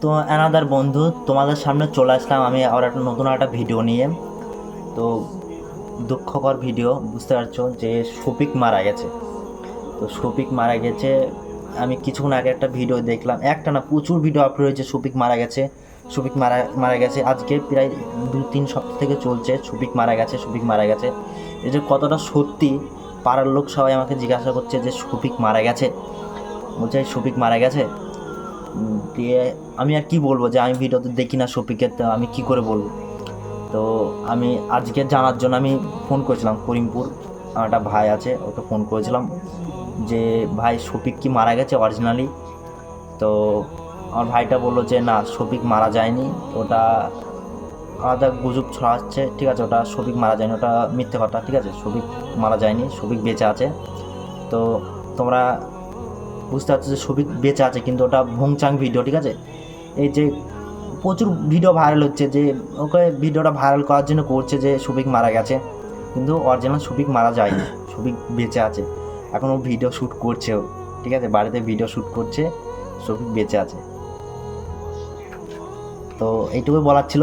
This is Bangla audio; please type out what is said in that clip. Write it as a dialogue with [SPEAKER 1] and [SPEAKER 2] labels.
[SPEAKER 1] তো অ্যানাদার বন্ধু, তোমাদের সামনে চলে আসলাম আমি আবার একটা নতুন একটা ভিডিও নিয়ে। তো দুঃখকর ভিডিও বুঝতে পারছ যে শফিক মারা গেছে। তো শফিক মারা গেছে, আমি কিছুক্ষণ আগে একটা ভিডিও দেখলাম, একটা না, প্রচুর ভিডিও আপলোড হয়েছে শফিক মারা গেছে শফিক মারা মারা গেছে। আজকে প্রায় দু তিন সপ্তাহ থেকে চলছে শফিক মারা গেছে শফিক মারা গেছে। এই যে কতটা সত্যি, পাড়ার লোক সবাই আমাকে জিজ্ঞাসা করছে যে শফিক মারা গেছে। বলছে শফিক মারা গেছে? দিয়ে আমি আর কি বলব যে আমি ভিডিওতে দেখি না শফিকের, তো আমি কি করে বলব? তো আমি আজকে জানার জন্য আমি ফোন করেছিলাম করিমপুর। আমার একটা ভাই আছে, ওকে ফোন করেছিলাম যে, ভাই, শফিক কি মারা গেছে অরিজিনালি তো আমার ভাইটা বলল যে, না, শফিক মারা যায়নি। ওটা আলাদা গুজব ছড়াচ্ছে, ঠিক আছে? ওটা শফিক মারা যায়নি, ওটা মিথ্যে কথা, ঠিক আছে? শফিক মারা যায়নি, শফিক বেঁচে আছে। তো তোমরা বুঝতে পারছ যে শফিক বেঁচে আছে, কিন্তু ওটা ভংচাং ভিডিও ঠিক আছে? এই যে প্রচুর ভিডিও ভাইরাল হচ্ছে যে, ওকে ভিডিওটা ভাইরাল করার জন্য করছে যে শফিক মারা গেছে, কিন্তু অরিজিনাল শফিক মারা যায়নি শফিক বেঁচে আছে। এখন ও ভিডিও শ্যুট করছেও, ঠিক আছে? বাড়িতে ভিডিও শ্যুট করছে শফিক বেঁচে আছে। তো এইটুকুই বলার ছিল।